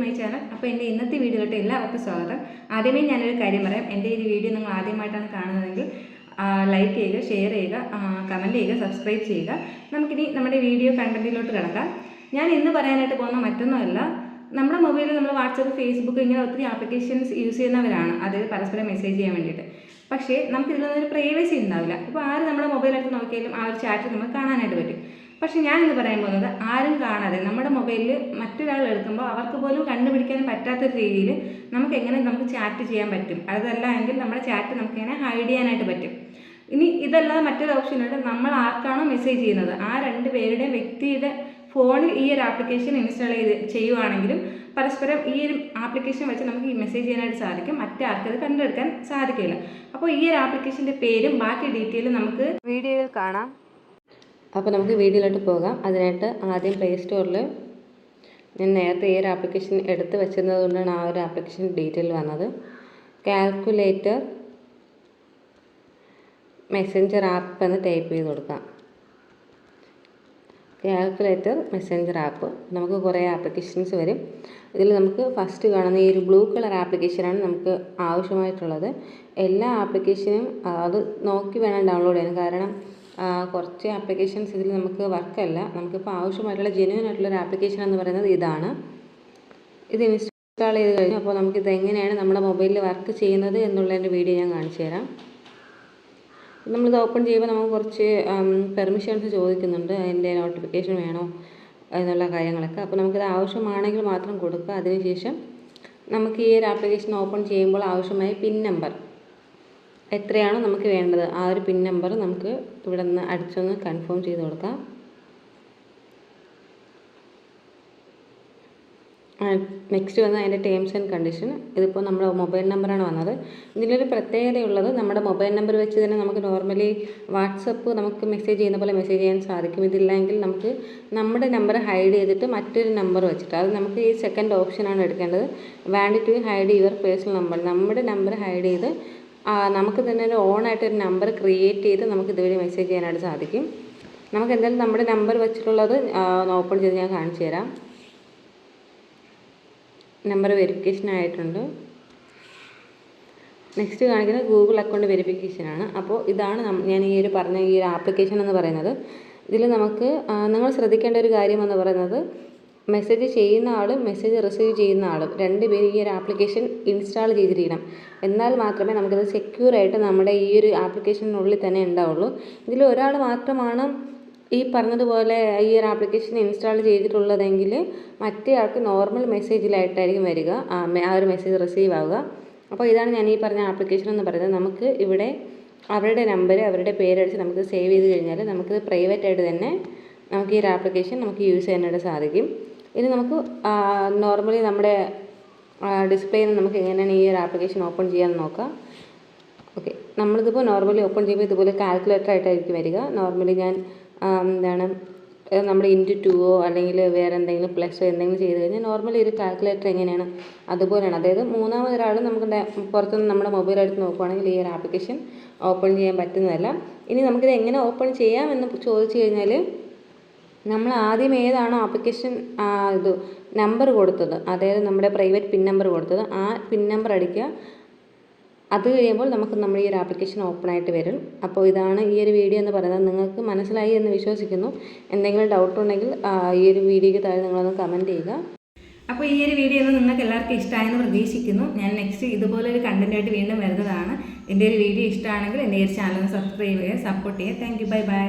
My channel അപ്പോൾ എന്റെ ഇന്നത്തെ വീഡിയോയിലോട്ട് എല്ലാവർക്കും സ്വാഗതം. ആദ്യമേ ഞാനൊരു കാര്യം പറയാം. എന്റെ ഈ വീഡിയോ നിങ്ങൾ ആദ്യമായിട്ടാണ് കാണുന്നതെങ്കിൽ ലൈക്ക് ചെയ്യുക ഷെയർ ചെയ്യുക കമന്റ് ചെയ്യുക സബ്സ്ക്രൈബ് ചെയ്യുക. നമുക്കിനി നമ്മുടെ വീഡിയോ കണ്ടന്റിലോട്ട് കിടക്കാം. ഞാൻ ഇന്ന് പറയാനായിട്ട് പോകുന്ന മറ്റൊന്നുമല്ല നമ്മുടെ മൊബൈലിൽ നമ്മൾ വാട്സപ്പ് ഫേസ്ബുക്ക് ഇങ്ങനെ ഒത്തിരി ആപ്ലിക്കേഷൻസ് യൂസ് ചെയ്യുന്നവരാണ്. അത് പരസ്പരം മെസ്സേജ് ചെയ്യാൻ വേണ്ടിയിട്ട്. പക്ഷേ നമുക്ക് ഇതിലൊന്നും പ്രൈവസി ഉണ്ടാവില്ല. ഇപ്പോൾ ആര് നമ്മുടെ മൊബൈലായിട്ട് നോക്കിയാലും ആ ഒരു ചാറ്റ് നമുക്ക് കാണാനായിട്ട് പറ്റും. പക്ഷേ ഞാൻ ഇന്ന് പറയാൻ പോകുന്നത് ആരും കാണാതെ നമ്മുടെ മൊബൈലിൽ മറ്റൊരാൾ എടുക്കുമ്പോൾ അവർക്ക് പോലും കണ്ടുപിടിക്കാൻ പറ്റാത്ത രീതിയിൽ നമുക്ക് എങ്ങനെ നമുക്ക് ചാറ്റ് ചെയ്യാൻ പറ്റും? അതല്ല എങ്കിൽ നമ്മുടെ ചാറ്റ് നമുക്ക് എങ്ങനെ ഹൈഡ് ചെയ്യാനായിട്ട് പറ്റും? ഇനി ഇതല്ലാതെ മറ്റൊരു ഓപ്ഷൻ ഉണ്ട്. നമ്മൾ ആർക്കാണോ മെസ്സേജ് ചെയ്യുന്നത്? ആ രണ്ട് പേരുടെയും വ്യക്തിയുടെ ഫോണിൽ ഈ ഒരു ആപ്ലിക്കേഷൻ ഇൻസ്റ്റാൾ ചെയ്ത് ചെയ്യുവാണെങ്കിലും പരസ്പരം ഈ ഒരു ആപ്ലിക്കേഷൻ വെച്ച് നമുക്ക് ഈ മെസ്സേജ് ചെയ്യാനായിട്ട് സാധിക്കും. മറ്റാർക്കത് കണ്ടെടുക്കാൻ സാധിക്കില്ല. അപ്പോൾ ഈ ഒരു ആപ്ലിക്കേഷന്റെ പേരും ബാക്കി ഡീറ്റെയിലും നമുക്ക് വീഡിയോയിൽ കാണാം. അപ്പോൾ നമുക്ക് വീഡിയോയിലോട്ട് പോകാം. അതിനായിട്ട് ആദ്യം പ്ലേ സ്റ്റോറിൽ ഞാൻ നേരത്തെ ഈ ഒരു ആപ്ലിക്കേഷൻ എടുത്ത് വെച്ചിരുന്നത് കൊണ്ടാണ് ആ ഒരു ആപ്ലിക്കേഷൻ ഡീറ്റെയിൽ വന്നത്. കാൽക്കുലേറ്റർ മെസ്സഞ്ചർ ആപ്പ് എന്ന് ടൈപ്പ് ചെയ്ത് കൊടുക്കാം. കാൽക്കുലേറ്റർ മെസ്സഞ്ചർ ആപ്പ് നമുക്ക് കുറേ ആപ്ലിക്കേഷൻസ് വരും. ഇതിൽ നമുക്ക് ഫസ്റ്റ് കാണുന്ന ഈ ഒരു ബ്ലൂ കളർ ആപ്ലിക്കേഷനാണ് നമുക്ക് ആവശ്യമായിട്ടുള്ളത്. എല്ലാ ആപ്ലിക്കേഷനും അത് നോക്കി വേണം ഡൗൺലോഡ് ചെയ്യാൻ. കാരണം കുറച്ച് ആപ്ലിക്കേഷൻസ് ഇതിൽ നമുക്ക് വർക്കല്ല നമുക്കിപ്പോൾ ആവശ്യമായിട്ടുള്ള ജെന്യൂൻ ആയിട്ടുള്ള ഒരു ആപ്ലിക്കേഷൻ എന്ന് പറയുന്നത് ഇതാണ്. ഇത് ഇൻസ്റ്റാൾ ചെയ്ത് കഴിഞ്ഞു അപ്പോൾ നമുക്കിത് എങ്ങനെയാണ് നമ്മുടെ മൊബൈലിൽ വർക്ക് ചെയ്യുന്നത് എന്നുള്ളതിന്റെ വീഡിയോ ഞാൻ കാണിച്ചു തരാം. നമ്മളിത് ഓപ്പൺ ചെയ്യുമ്പോൾ നമുക്ക് കുറച്ച് പെർമിഷൻസ് ചോദിക്കുന്നുണ്ട്. അതിന്റെ നോട്ടിഫിക്കേഷൻ വേണോ എന്നുള്ള കാര്യങ്ങളൊക്കെ. അപ്പോൾ നമുക്കിത് ആവശ്യമാണെങ്കിൽ മാത്രം കൊടുക്കുക. അതിനുശേഷം നമുക്ക് ഈ ഒരു ആപ്ലിക്കേഷൻ ഓപ്പൺ ചെയ്യുമ്പോൾ ആവശ്യമായ പിൻ നമ്പർ എത്രയാണോ നമുക്ക് വേണ്ടത് ആ ഒരു പിൻ നമ്പർ നമുക്ക് ഇവിടെ നിന്ന് അടിച്ചൊന്ന് കൺഫേം ചെയ്ത് കൊടുക്കാം. നെക്സ്റ്റ് വന്ന് അതിന്റെ ടേംസ് ആൻഡ് കണ്ടീഷൻ ഇതിപ്പോൾ നമ്മുടെ മൊബൈൽ നമ്പറാണ് വന്നത്. ഇതിലൊരു പ്രത്യേകതയുള്ളത് നമ്മുടെ മൊബൈൽ നമ്പർ വെച്ച് തന്നെ നമുക്ക് നോർമലി വാട്സപ്പ് നമുക്ക് മെസ്സേജ് ചെയ്യുന്ന പോലെ മെസ്സേജ് ചെയ്യാൻ സാധിക്കും. ഇതില്ലെങ്കിൽ നമുക്ക് നമ്മുടെ നമ്പർ ഹൈഡ് ചെയ്തിട്ട് മറ്റൊരു നമ്പർ വെച്ചിട്ട് അത് നമുക്ക് ഈ സെക്കൻഡ് ഓപ്ഷനാണ് എടുക്കേണ്ടത്. Want to hide your personal number നമ്മുടെ നമ്പർ ഹൈഡ് ചെയ്ത് നമുക്ക് തന്നെ ഒരു ഓണായിട്ട് ഒരു നമ്പർ ക്രിയേറ്റ് ചെയ്ത് നമുക്ക് ഇതുവഴി മെസ്സേജ് ചെയ്യാനായിട്ട് സാധിക്കും. നമുക്ക് എന്തായാലും നമ്മുടെ നമ്പർ വെച്ചിട്ടുള്ളത് ഓപ്പൺ ചെയ്ത് ഞാൻ കാണിച്ചു തരാം. നമ്പർ വെരിഫിക്കേഷൻ ആയിട്ടുണ്ട്. നെക്സ്റ്റ് കാണിക്കുന്നത് ഗൂഗിൾ അക്കൗണ്ട് വെരിഫിക്കേഷനാണ് അപ്പോൾ ഇതാണ് ഞാൻ ഈ ഒരു പറഞ്ഞ ഈ ഒരു ആപ്ലിക്കേഷൻ എന്ന് പറയുന്നത്. ഇതിൽ നമുക്ക് നിങ്ങൾ ശ്രദ്ധിക്കേണ്ട ഒരു കാര്യം എന്ന് പറയുന്നത് മെസ്സേജ് ചെയ്യുന്ന ആളും മെസ്സേജ് റിസീവ് ചെയ്യുന്ന ആളും. രണ്ട് പേരും ഈ ഒരു ആപ്ലിക്കേഷൻ ഇൻസ്റ്റാൾ ചെയ്തിരിക്കണം. എന്നാൽ മാത്രമേ നമുക്കത് സെക്യൂർ ആയിട്ട് നമ്മുടെ ഈ ഒരു ആപ്ലിക്കേഷനുള്ളിൽ തന്നെ ഉണ്ടാവുള്ളൂ. ഇതിൽ ഒരാൾ മാത്രമാണ് ഈ പറഞ്ഞതുപോലെ ഈ ഒരു ആപ്ലിക്കേഷൻ ഇൻസ്റ്റാൾ ചെയ്തിട്ടുള്ളതെങ്കിൽ മറ്റേ ആൾക്ക് നോർമൽ മെസ്സേജിലായിട്ടായിരിക്കും വരിക. ആ ഒരു മെസ്സേജ് റിസീവ് ആവുക. അപ്പോൾ ഇതാണ് ഞാൻ ഈ പറഞ്ഞ ആപ്ലിക്കേഷൻ എന്ന് പറയുന്നത്. നമുക്ക് ഇവിടെ അവരുടെ നമ്പർ അവരുടെ പേരടിച്ച് നമുക്ക് സേവ് ചെയ്ത് കഴിഞ്ഞാൽ നമുക്ക് പ്രൈവറ്റ് ആയിട്ട് തന്നെ നമുക്ക് ഈ ഒരു ആപ്ലിക്കേഷൻ നമുക്ക് യൂസ് ചെയ്യാനായിട്ട് സാധിക്കും. ഇനി നമുക്ക് നോർമലി നമ്മുടെ ഡിസ്പ്ലേയിൽ നമുക്ക് എങ്ങനെയാണ് ഈ ഒരു ആപ്ലിക്കേഷൻ ഓപ്പൺ ചെയ്യാമെന്ന് നോക്കാം. ഓക്കെ നമ്മളിതിപ്പോൾ നോർമലി ഓപ്പൺ ചെയ്യുമ്പോൾ ഇതുപോലെ കാൽക്കുലേറ്റർ ആയിട്ടായിരിക്കും വരിക. നോർമലി ഞാൻ എന്താണ് നമ്മൾ ഇന്റു ടുവോ അല്ലെങ്കിൽ വേറെ എന്തെങ്കിലും പ്ലസ് എന്തെങ്കിലും ചെയ്ത് കഴിഞ്ഞാൽ നോർമലി ഒരു കാൽക്കുലേറ്റർ എങ്ങനെയാണ് അതുപോലെയാണ്. അതായത് മൂന്നാമതൊരാൾ നമുക്ക് പുറത്തുനിന്ന് നമ്മുടെ മൊബൈൽ എടുത്ത് നോക്കുവാണെങ്കിൽ ഈ ഒരു ആപ്ലിക്കേഷൻ ഓപ്പൺ ചെയ്യാൻ പറ്റുന്നതല്ല. ഇനി നമുക്കിത് എങ്ങനെ ഓപ്പൺ ചെയ്യാം എന്ന് ചോദിച്ചു കഴിഞ്ഞാൽ നമ്മൾ ആദ്യം ഏതാണോ ആപ്ലിക്കേഷൻ ഇത് നമ്പർ കൊടുത്തത്. അതായത് നമ്മുടെ പ്രൈവറ്റ് പിൻ നമ്പർ കൊടുത്തത്. ആ പിൻ നമ്പർ അടിക്കുക. അത് കഴിയുമ്പോൾ നമുക്ക് നമ്മുടെ ഈ ഒരു ആപ്ലിക്കേഷൻ ഓപ്പൺ ആയിട്ട് വരും. അപ്പോൾ ഇതാണ് ഈ ഒരു വീഡിയോ എന്ന് പറയുന്നത്. നിങ്ങൾക്ക് മനസ്സിലായി എന്ന് വിശ്വസിക്കുന്നു. എന്തെങ്കിലും ഡൗട്ട് ഉണ്ടെങ്കിൽ ഈ ഒരു വീഡിയോയ്ക്ക് താഴെ നിങ്ങളൊന്ന് കമന്റ് ചെയ്യുക. അപ്പോൾ ഈ ഒരു വീഡിയോ നിങ്ങൾക്ക് എല്ലാവർക്കും ഇഷ്ടമായെന്ന് പ്രതീക്ഷിക്കുന്നു. ഞാൻ നെക്സ്റ്റ് ഇതുപോലെ ഒരു കണ്ടന്റായിട്ട് വീണ്ടും വരുന്നതാണ്. എന്റെ ഒരു വീഡിയോ ഇഷ്ടമാണെങ്കിൽ എന്റെ ഒരു ചാനൽ സബ്സ്ക്രൈബ് ചെയ്യുക സപ്പോർട്ട് ചെയ്യുക. Thank you bye bye